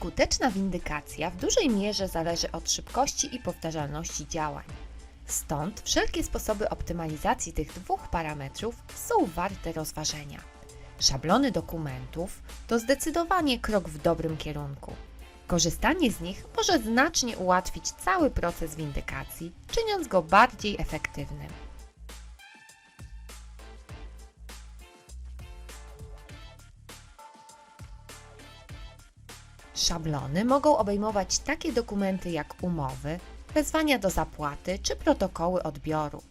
Skuteczna windykacja w dużej mierze zależy od szybkości i powtarzalności działań. Stąd wszelkie sposoby optymalizacji tych dwóch parametrów są warte rozważenia. Szablony dokumentów to zdecydowanie krok w dobrym kierunku. Korzystanie z nich może znacznie ułatwić cały proces windykacji, czyniąc go bardziej efektywnym. Szablony mogą obejmować takie dokumenty jak umowy, wezwania do zapłaty czy protokoły odbioru.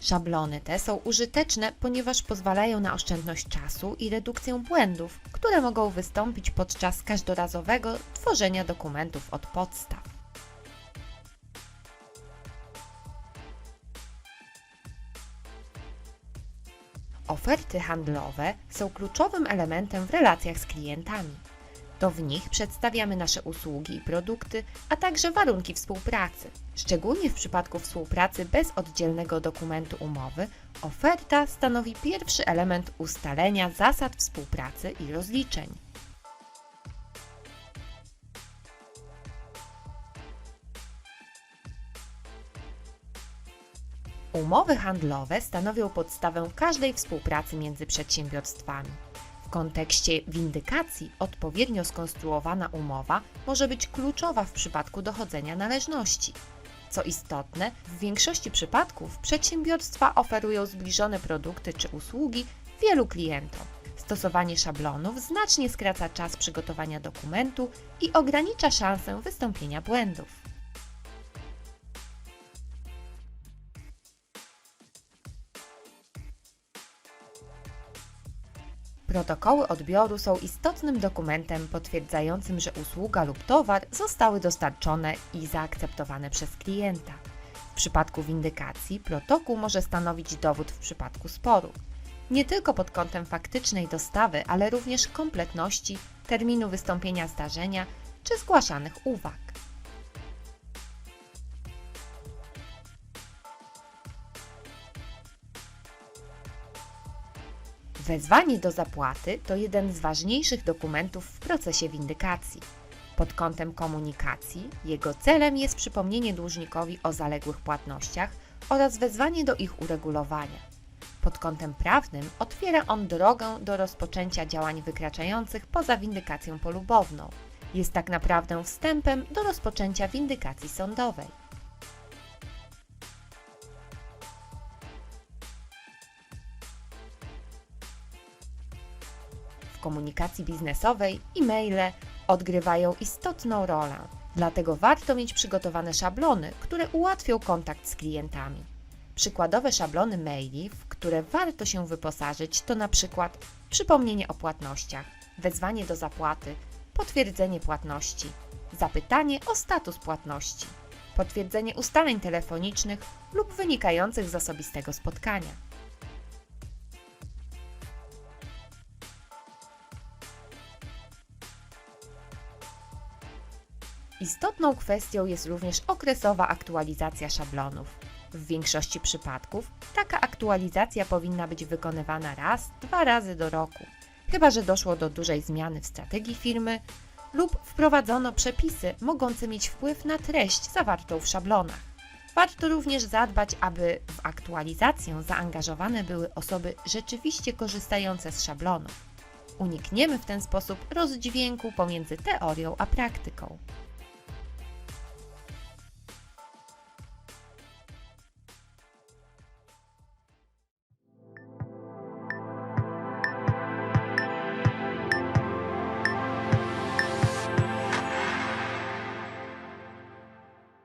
Szablony te są użyteczne, ponieważ pozwalają na oszczędność czasu i redukcję błędów, które mogą wystąpić podczas każdorazowego tworzenia dokumentów od podstaw. Oferty handlowe są kluczowym elementem w relacjach z klientami. To w nich przedstawiamy nasze usługi i produkty, a także warunki współpracy. Szczególnie w przypadku współpracy bez oddzielnego dokumentu umowy, oferta stanowi pierwszy element ustalenia zasad współpracy i rozliczeń. Umowy handlowe stanowią podstawę każdej współpracy między przedsiębiorstwami. W kontekście windykacji odpowiednio skonstruowana umowa może być kluczowa w przypadku dochodzenia należności. Co istotne, w większości przypadków przedsiębiorstwa oferują zbliżone produkty czy usługi wielu klientom. Stosowanie szablonów znacznie skraca czas przygotowania dokumentu i ogranicza szansę wystąpienia błędów. Protokoły odbioru są istotnym dokumentem potwierdzającym, że usługa lub towar zostały dostarczone i zaakceptowane przez klienta. W przypadku windykacji protokół może stanowić dowód w przypadku sporu. Nie tylko pod kątem faktycznej dostawy, ale również kompletności, terminu wystąpienia zdarzenia czy zgłaszanych uwag. Wezwanie do zapłaty to jeden z ważniejszych dokumentów w procesie windykacji. Pod kątem komunikacji jego celem jest przypomnienie dłużnikowi o zaległych płatnościach oraz wezwanie do ich uregulowania. Pod kątem prawnym otwiera on drogę do rozpoczęcia działań wykraczających poza windykację polubowną. Jest tak naprawdę wstępem do rozpoczęcia windykacji sądowej. Komunikacji biznesowej e-maile odgrywają istotną rolę. Dlatego warto mieć przygotowane szablony, które ułatwią kontakt z klientami. Przykładowe szablony maili, w które warto się wyposażyć, to na przykład przypomnienie o płatnościach, wezwanie do zapłaty, potwierdzenie płatności, zapytanie o status płatności, potwierdzenie ustaleń telefonicznych lub wynikających z osobistego spotkania. Istotną kwestią jest również okresowa aktualizacja szablonów. W większości przypadków taka aktualizacja powinna być wykonywana raz, dwa razy do roku, chyba że doszło do dużej zmiany w strategii firmy lub wprowadzono przepisy mogące mieć wpływ na treść zawartą w szablonach. Warto również zadbać, aby w aktualizację zaangażowane były osoby rzeczywiście korzystające z szablonów. Unikniemy w ten sposób rozdźwięku pomiędzy teorią a praktyką.